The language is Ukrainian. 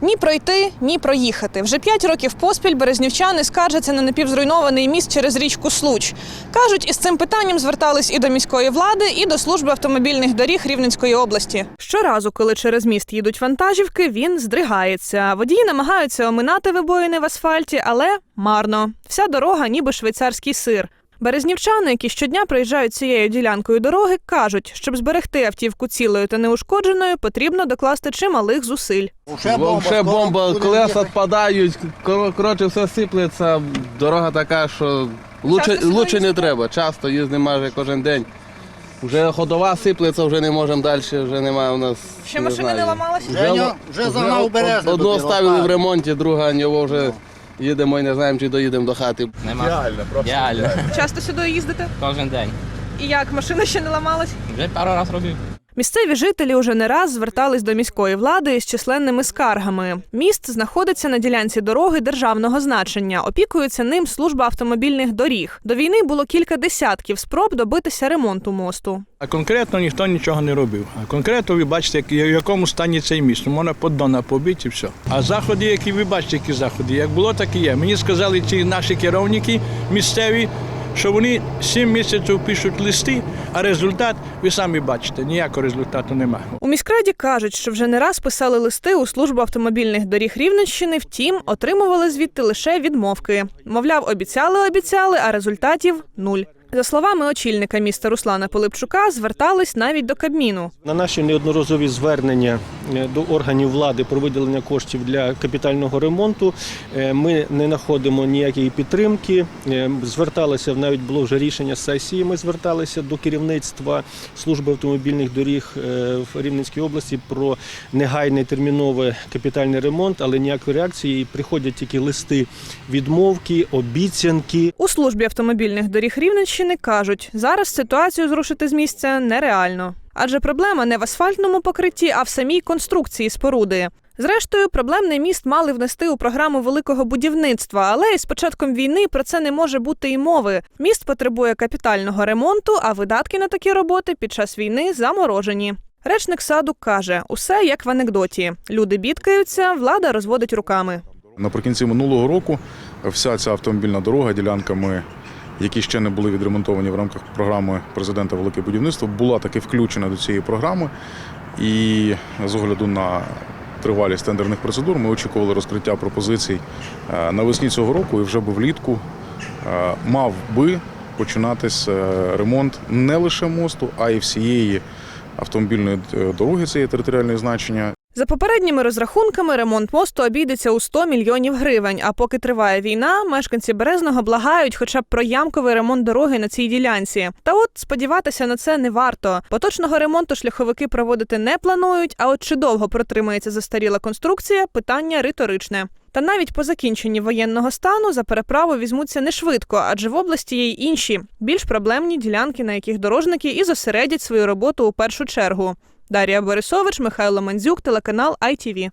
Ні пройти, ні проїхати. Вже п'ять років поспіль березнівчани скаржаться на напівзруйнований міст через річку Случ. Кажуть, із цим питанням звертались і до міської влади, і до служби автомобільних доріг Рівненської області. Щоразу, коли через міст їдуть вантажівки, він здригається. Водії намагаються оминати вибоїни в асфальті, але марно. Вся дорога, ніби швейцарський сир. Березнівчани, які щодня проїжджають цією ділянкою дороги, кажуть, щоб зберегти автівку цілою та неушкодженою, потрібно докласти чималих зусиль. Вообще бомба, колеса відпадають, коротше, все сиплеться. Дорога така, що лучше, лучше не треба. Часто їздимо майже кожен день. Вже ходова сиплеться, вже не можемо далі, вже немає у нас. Ще машини знаю. не ламалась? Женя вже загнав березни Одного ставили в ремонті, друга нього вже їдемо і не знаємо, чи доїдемо до хати. Нема. Реально. Часто сюди їздите? Кожен день. І як машина ще не ламалась? Вже пару раз робив. Місцеві жителі уже не раз звертались до міської влади із численними скаргами. Міст знаходиться на ділянці дороги державного значення. Опікується ним служба автомобільних доріг. До війни було кілька десятків спроб добитися ремонту мосту. А конкретно ніхто нічого не робив. А конкретно ви бачите, в якому стані цей міст. Можна поддона побити і все. А заходи, які ви бачите, які заходи, як було, так і є. Мені сказали ці наші керівники місцеві, що вони сім місяців пишуть листи, а результат ви самі бачите, ніякого результату немає. У міськраді кажуть, що вже не раз писали листи у службу автомобільних доріг Рівненщини, втім, отримували звідти лише відмовки. Мовляв, обіцяли, обіцяли, а результатів нуль. За словами очільника міста Руслана Пилипчука, звертались навіть до Кабміну. На наші неодноразові звернення е, до органів влади про виділення коштів для капітального ремонту е, ми не знаходимо ніякої підтримки. Е, Зверталися навіть було вже рішення сесії. Ми зверталися до керівництва служби автомобільних доріг в Рівненській області про негайний терміновий капітальний ремонт, але ніякої реакції. Приходять тільки листи відмовки, обіцянки. У службі автомобільних доріг Рівненщини кажуть, зараз ситуацію зрушити з місця нереально. Адже проблема не в асфальтному покритті, а в самій конструкції споруди. Зрештою, проблемний міст мали внести у програму великого будівництва, але із початком війни про це не може бути і мови. Міст потребує капітального ремонту, а видатки на такі роботи під час війни заморожені. Речник саду каже: усе як в анекдоті. Люди бідкаються, влада розводить руками. Наприкінці минулого року вся ця автомобільна дорога ділянками, які ще не були відремонтовані в рамках програми президента Велике будівництво, була таки включена до цієї програми. І з огляду на тривалість тендерних процедур ми очікували розкриття пропозицій е, навесні цього року і вже би влітку е, мав би починатись е, ремонт не лише мосту, а й всієї автомобільної дороги цієї територіальної значення. За попередніми розрахунками, ремонт мосту обійдеться у 100 мільйонів гривень. А поки триває війна, мешканці Березного благають хоча б про ямковий ремонт дороги на цій ділянці. Та от сподіватися на це не варто. Поточного ремонту шляховики проводити не планують. А от чи довго протримається застаріла конструкція питання риторичне. Та навіть по закінченні воєнного стану за переправу візьмуться не швидко, адже в області є й інші більш проблемні ділянки, на яких дорожники і зосередять свою роботу у першу чергу. Дар'я Борисович, Михайло Мандзюк, телеканал ITV.